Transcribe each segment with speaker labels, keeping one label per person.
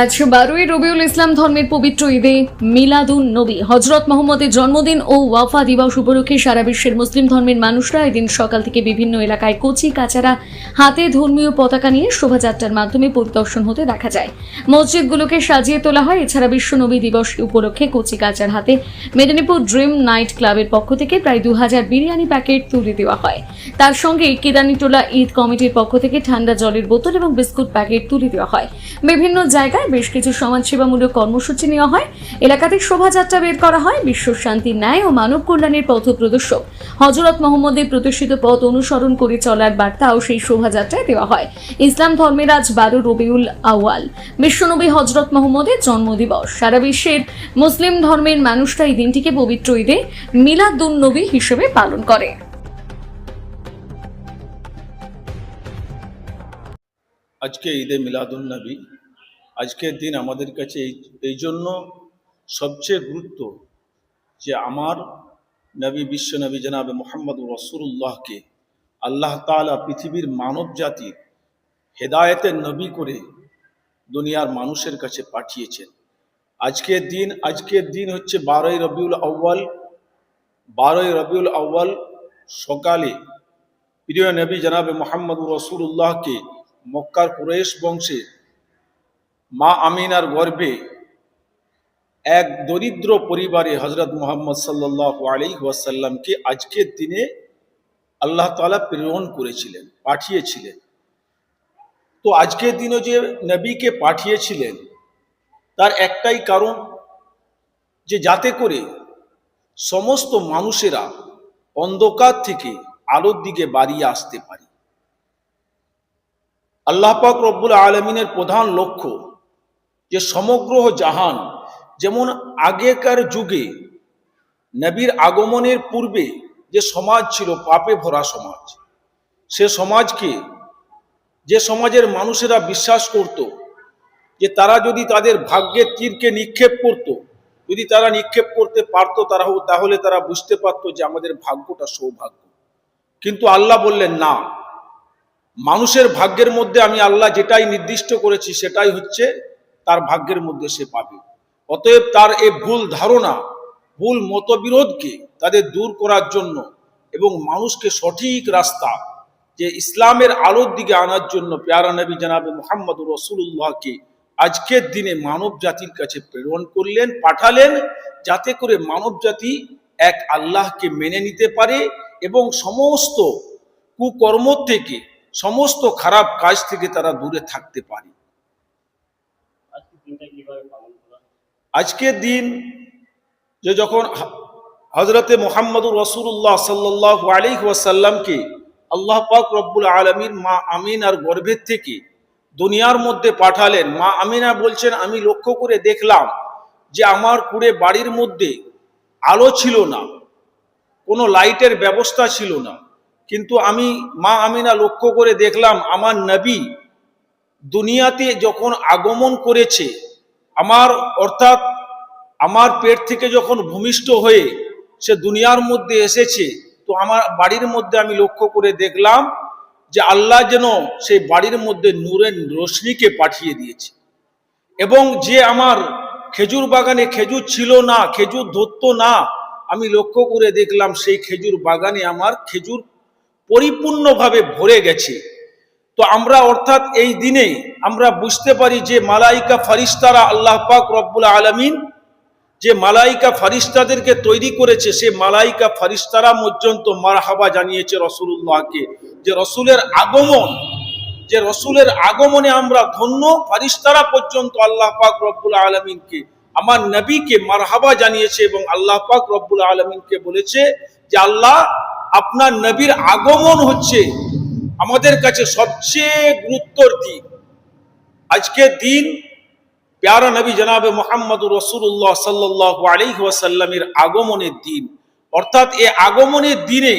Speaker 1: আজ বারোই রবিউল ইসলাম ধর্মের পবিত্র ঈদে মিলাদুন নবী। হজরত মোহাম্মদের জন্মদিন ও ওয়াফা দিবস উপলক্ষে সারা বিশ্বের মুসলিম ধর্মের মানুষরা এদিন সকাল থেকে বিভিন্ন এলাকায় কচি কাচারা, হাতে ধর্মীয় পতাকা নিয়ে শোভাযাত্রার মাধ্যমে পরিদর্শন হতে দেখা যায়। মসজিদগুলোকে সাজিয়ে তোলা হয়। এছাড়া বিশ্ব নবী দিবস উপলক্ষে কচি কাচার হাতে মেদিনীপুর ড্রিম নাইট ক্লাবের পক্ষ থেকে প্রায় দু হাজার বিরিয়ানি প্যাকেট তুলে দেওয়া হয়। তার সঙ্গে কেদানিটোলা ঈদ কমিটির পক্ষ থেকে ঠান্ডা জলের বোতল এবং বিস্কুট প্যাকেট তুলে দেওয়া হয়। বিভিন্ন জায়গায় বেশ কিছু সমাজসেবামূলক কর্মসূচি নেওয়া হয়। এলাকাতে শোভাযাত্রা বের করা হয়, বিশ্ব শান্তি, ন্যায় ও মানব কল্যাণের পথ প্রদর্শক। হজরত মোহাম্মদের প্রতিষ্ঠিত পথ অনুসরণ করে চলার বার্তাও সেই শোভাযাত্রায় দেওয়া হয়। ইসলাম ধর্মের আজ বারো রবিউল আওয়াল বিশ্বনবী হজরত মোহাম্মদের জন্মদিবস। সারা বিশ্বের মুসলিম ধর্মের মানুষরা এই দিনটিকে পবিত্র ঈদে মিলাদুন নবী হিসেবে পালন করে।
Speaker 2: আজকে ঈদে মিলাদুন নবী আজকের দিন আমাদের কাছে এই এই জন্য সবচেয়ে গুরুত্ব যে আমার নবী, বিশ্ব নবী জনাবে মোহাম্মদ রসুল্লাহকে আল্লাহ তাআলা পৃথিবীর মানব জাতির হেদায়েতের নবী করে দুনিয়ার মানুষের কাছে পাঠিয়েছেন। আজকের দিন আজকের দিন হচ্ছে বারোই রবিউল আউ্বাল বারোই রবিউল আউ্বাল সকালে প্রিয় নবী জনাবে মোহাম্মদ রসুল্লাহকে মক্কার কুরেশ বংশে মা আমিনার গর্ভে এক দরিদ্র পরিবারে হজরত মোহাম্মদ সাল্লাহ আলী ওয়াসাল্লামকে আজকের দিনে আল্লাহ তালা প্রেরণ করেছিলেন, পাঠিয়েছিলেন। তো আজকের দিনও যে নবীকে পাঠিয়েছিলেন, তার একটাই কারণ যে যাতে করে সমস্ত মানুষেরা অন্ধকার থেকে আলোর দিকে বাড়িয়ে আসতে পারে। আল্লাহ পাক রব্বুল আলমিনের প্রধান লক্ষ্য যে সমগ্র জাহান, যেমন আগেকার যুগে নবীর আগমনের পূর্বে যে সমাজ ছিল, পাপে ভরা সমাজ, সে সমাজকে, যে সমাজের মানুষেরা বিশ্বাস করত যে তারা যদি তাদের ভাগ্যের তীরকে নিক্ষেপ করত, যদি তারা নিক্ষেপ করতে পারতো তারা তাহলে তারা বুঝতে পারতো যে আমাদের ভাগ্যটা সৌভাগ্য। কিন্তু আল্লাহ বললেন, না, মানুষের ভাগ্যের মধ্যে আমি আল্লাহ যেটাই নির্দিষ্ট করেছি সেটাই হচ্ছে তার ভাগ্যের মধ্যে সে পাবে। অতএব তার এই ভুল ধারণা, ভুল মতবিরোধকে তাদের দূর করার জন্য এবং মানুষকে সঠিক রাস্তা যে ইসলামের আলোর দিকে আনার জন্য পেয়ারা নবী জানাবে মোহাম্মদ রসুল্লাহকে আজকের দিনে মানব জাতির কাছে প্রেরণ করলেন, পাঠালেন যাতে করে মানব জাতি এক আল্লাহকে মেনে নিতে পারে এবং সমস্ত কুকর্ম থেকে, সমস্ত খারাপ কাজ থেকে তারা দূরে থাকতে পারে
Speaker 3: আজকে দিনটা কীভাবে পালন করা হয়?
Speaker 2: আজকের দিন যে যখন হজরতে মোহাম্মদুর রসুল্লাহ সাল্লাহ আলী ওয়াসাল্লামকে আল্লাহ পাক রব্বুল আলমীর মা আমিনার গর্ভের থেকে দুনিয়ার মধ্যে পাঠালেন, মা আমিনা বলছেন, আমি লক্ষ্য করে দেখলাম যে আমার কুড়ে বাড়ির মধ্যে আলো ছিল না, কোনো লাইটের ব্যবস্থা ছিল না। কিন্তু আমি মা আমিনা লক্ষ্য করে দেখলাম, আমার নবী দুনিয়াতে যখন আগমন করেছে, আমার অর্থাৎ আমার পেট থেকে যখন ভূমিষ্ঠ হয়ে সে দুনিয়ার মধ্যে এসেছে, তো আমার বাড়ির মধ্যে আমি লক্ষ্য করে দেখলাম যে আল্লাহ যেন সেই বাড়ির মধ্যে নূরের রশ্মিকে পাঠিয়ে দিয়েছে। এবং যে আমার খেজুর বাগানে খেজুর ছিল না, খেজুর ধরতো না, আমি লক্ষ্য করে দেখলাম সেই খেজুর বাগানে আমার খেজুর পরিপূর্ণভাবে ভরে গেছে। তো আমরা অর্থাৎ এই দিনে আমরা বুঝতে পারি যে মালাইকা ফারিস্তারা আল্লাহ পাক রব্বুল আলমিন যে মালাইকা ফারিস্তাদেরকে তৈরি করেছে, সে মালাইকা ফারিস্তারা পর্যন্ত মারহাবা জানিয়েছে রসুল্লাহকে যে রসুলের আগমন, যে রসুলের আগমনে আমরা ধন্য ফারিস্তারা পর্যন্ত আল্লাহ পাক রব্বুল আলমিনকে, আমার নবীকে মারহাবা জানিয়েছে এবং আল্লাহ পাক রব্বুল আলমিনকে বলেছে যে, আল্লাহ, আপনার নবীর আগমন হচ্ছে আমাদের কাছে সবচেয়ে গুরুত্বর দিন। আজকের দিন প্যারা নবী জনাবে মোহাম্মদ রসুল্লাহ সাল্লাহ আলী ওয়াসাল্লামের আগমনের দিন। অর্থাৎ এ আগমনের দিনে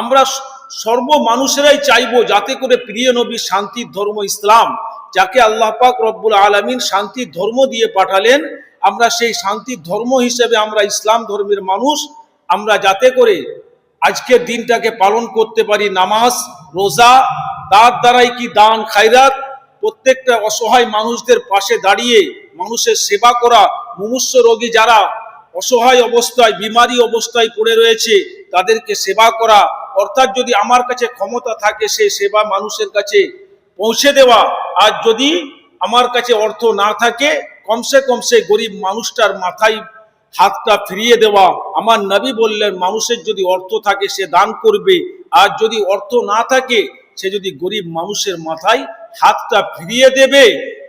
Speaker 2: আমরা সর্ব মানুষেরাই চাইব যাতে করে প্রিয় নবী শান্তির ধর্ম ইসলাম, যাকে আল্লাহ পাক রব্বুল আলমিন শান্তির ধর্ম দিয়ে পাঠালেন, আমরা সেই শান্তির ধর্ম হিসেবে আমরা ইসলাম ধর্মের মানুষ, আমরা যাতে করে আজকের দিনটাকে পালন করতে পারি, নামাজ রোজা, তার দ্বারাই কি দান, খায়রাত? প্রত্যেকটা অসহায় মানুষদের পাশে দাঁড়িয়ে মানুষের সেবা করা, মুমূর্ষ রোগী যারা অসহায় অবস্থায়, বিমারি অবস্থায় পড়ে রয়েছে, তাদেরকে সেবা করা, অর্থাৎ যদি আমার কাছে ক্ষমতা থাকে, সেই সেবা মানুষের কাছে পৌঁছে দেওয়া। আর যদি আমার কাছে অর্থ না থাকে, কমসে কম সেই গরিব মানুষটার মাথায় হাতটা ফিরিয়ে দেওয়া। আমার নবী বললেন, মানুষের যদি অর্থ থাকে, সে দান করবে। আর যদি অর্থ না থাকে, সে যদি গরিব মানুষের মাথায় হাতটা ফিরিয়ে দেবে,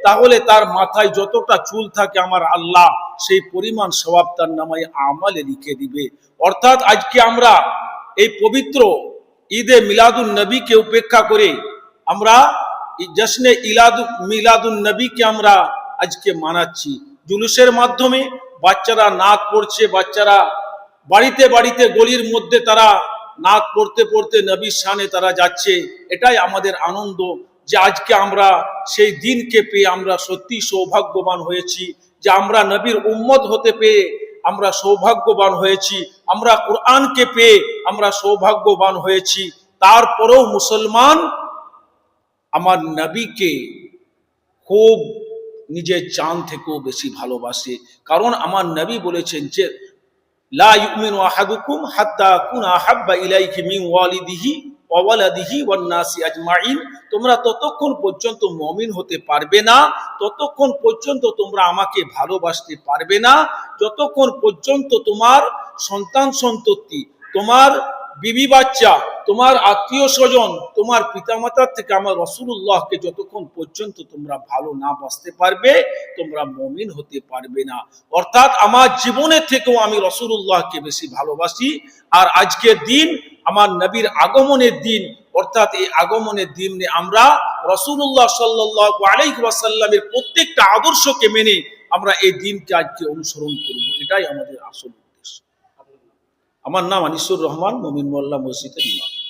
Speaker 2: তাহলে তার মাথায় যতটা চুল থাকে আমার আল্লাহ, সেই পরিমাণ স্বভাব তার নামায় আমালে লিখে দিবে। অর্থাৎ আজকে আমরা এই পবিত্র ঈদে মিলাদুন নবীকে উপেক্ষা করে আমরা জশ্নে ইলাদু মিলাদুন নবীকে আমরা আজকে মানাচ্ছি। জুলুসের মাধ্যমে বাচ্চারা নাচ পড়ছে, বাচ্চারা বাড়িতে বাড়িতে গলির মধ্যে তারা নাচ পড়তে পড়তে নবীর সানে তারা যাচ্ছে। এটাই আমাদের আনন্দ যে আজকে আমরা সেই দিনকে পেয়ে আমরা সত্যি সৌভাগ্যবান হয়েছি, যে আমরা নবীর উম্মত হতে পেয়ে আমরা সৌভাগ্যবান হয়েছি, আমরা কোরআনকে পেয়ে আমরা সৌভাগ্যবান হয়েছি। তারপরেও মুসলমান আমার নবীকে খুব নিজের চান থেকেও বেশি ভালোবাসে। কারণ আমার নবী বলেছেন যে, লা ইউমিনু আহাদুকুম হাত্তা কুনা হাব্বা ইলাইহি মিন ওয়ালিদিহি ওয়া ওয়ালাদিহি ওয়ান নাসি আজমাইন। তোমরা ততক্ষণ পর্যন্ত মুমিন হতে পারবে না, ততক্ষণ পর্যন্ত তোমরা আমাকে ভালোবাসতে পারবে না, যতক্ষণ পর্যন্ত তোমার সন্তান সন্ততি, তোমার বিবি বাচ্চা, তোমার আত্মীয় স্বজন, তোমার পিতামাতার থেকে আমার রসুল্লাহকে যতক্ষণ পর্যন্ত তোমরা ভালো না বাসতে পারবে, তোমরা মমিন হতে পারবে না অর্থাৎ আমার জীবনের থেকেও আমি রসুল্লাহকে বেশি ভালোবাসি আর আজকের দিন, আমার নবীর আগমনের দিন, অর্থাৎ এই আগমনের দিনে আমরা রসুল্লাহ সাল্লাহ আলাইসাল্লামের প্রত্যেকটা আদর্শকে মেনে আমরা এই দিনকে আজকে অনুসরণ করব এটাই আমাদের আসল? আমার নাম আনিসুর রহমান মমিন মোল্লা মসজিদের ইমাম।